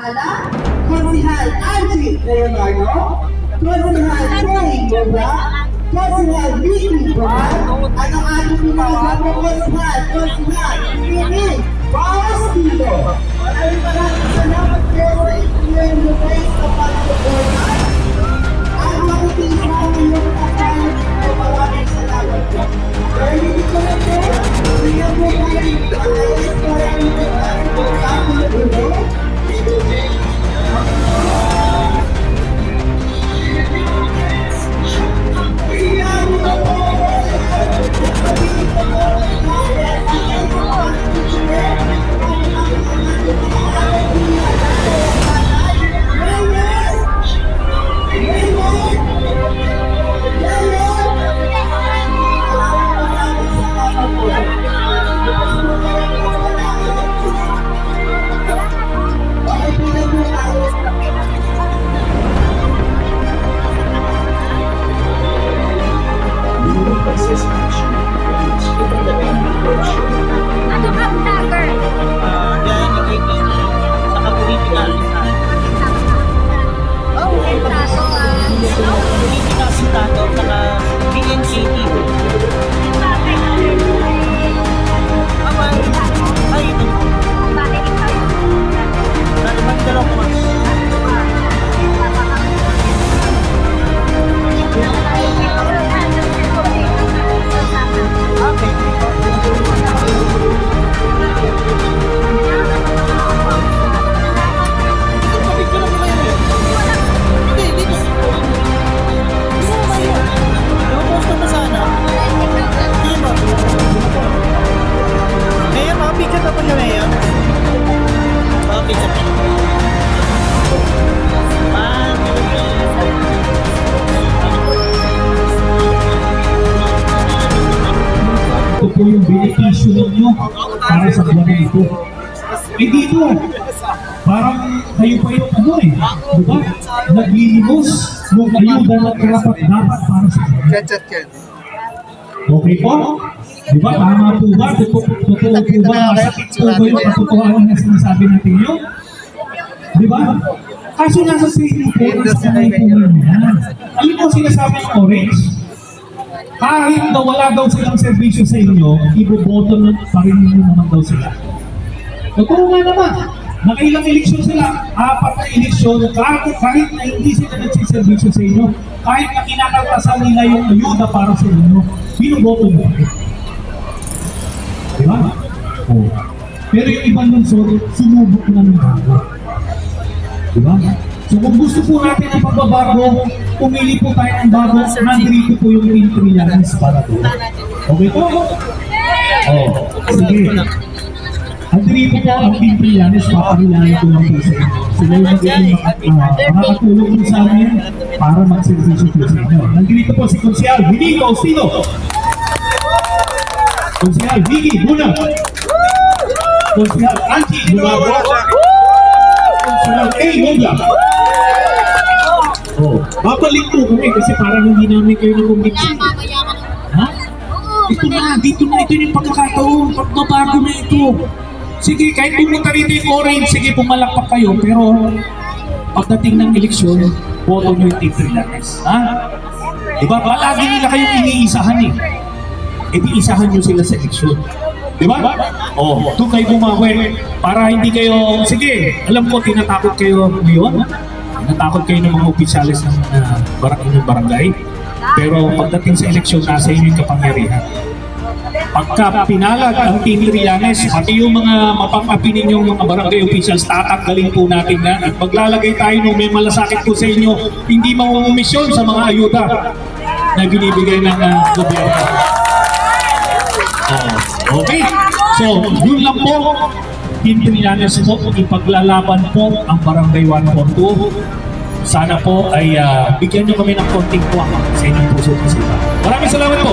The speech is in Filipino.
Ala, Konsihal Angie Leonardo, Konsihal Joey Goga, Konsihal Vicky Brad, at ang ating pinagawa mo Konsihal, Konsihal Mimi Baustino. Maraming maraming salamat po sa inyong lumay sa pagsuporta. Po yung benepisyo ninyo para sa buwan na ito. Eh dito, parang kayo pa yung ano eh, di ba? Naglilimos ng ayuda na karapat dapat para sa inyo. Okay po? Di ba? Tama po ba? Totoo totoo po ba? Po ba yung katotohanan na sinasabi natin yun? Di ba? Kaso nasa sa inyo po, nasa kamay po yan. Alam mo sinasabi ng orange? Kahit na wala daw silang serbisyo sa inyo, iboboto na pa rin ninyo naman daw sila. Totoo nga naman, nakailang eleksyon sila, apat na eleksyon, kahit, kahit na hindi sila nagsiservisyo sa inyo, kahit na kinakaltasan nila yung ayuda para sa inyo, binoboto mo. Di ba? Oo. Pero yung ibang lungsod, sumubok na ng bago. Di ba? So kung gusto po natin ng pagbabago, pumili po tayo ng bago, nandito po yung entry lines para po. Okay po? Oh, sige. Andito po ang entry lines, papakilala ko lang po sa inyo. Sila yung magiging uh, makakatulong po sa amin para mag-servisyo po sa inyo. Nandito po si Konsyal Vinny Faustino. Konsyal Vicky Buna. Konsyal Angie Lumago. Konsyal A. Yoga. Babalik po kami kasi parang hindi namin kayo na-conviction. Ha? Ito na, dito na, ito yung pagkakataon. Pagbabago na ito. Sige, kahit pumunta rito yung orange, sige, pumalakpak kayo. Pero pagdating ng eleksyon, boto nyo yung Tito Ilanes. Ha? Diba? Palagi nila kayong iniisahan eh. E di isahan nyo sila sa eleksyon. Di ba? Oh, doon kayo bumawi. Para hindi kayo, sige, alam ko, tinatakot kayo ngayon. Tinatakot kayo ng mga opisyalis ng uh, barang inyong barangay. Pero pagdating sa eleksyon, nasa inyo yung kapangyarihan. Pagka pinalag ang Team Trillanes, pati yung mga mapapapin ninyong mga barangay officials, tatanggalin po natin na at maglalagay tayo ng may malasakit po sa inyo, hindi mangungumisyon sa mga ayuda na binibigay ng uh, gobyerno. Oh, okay. So, yun lang po. Trillanes po, ipaglalaban po ang Barangay 142. Sana po ay ah, bigyan nyo kami ng konting tuwang sa inyong puso at isipan. Maraming salamat po.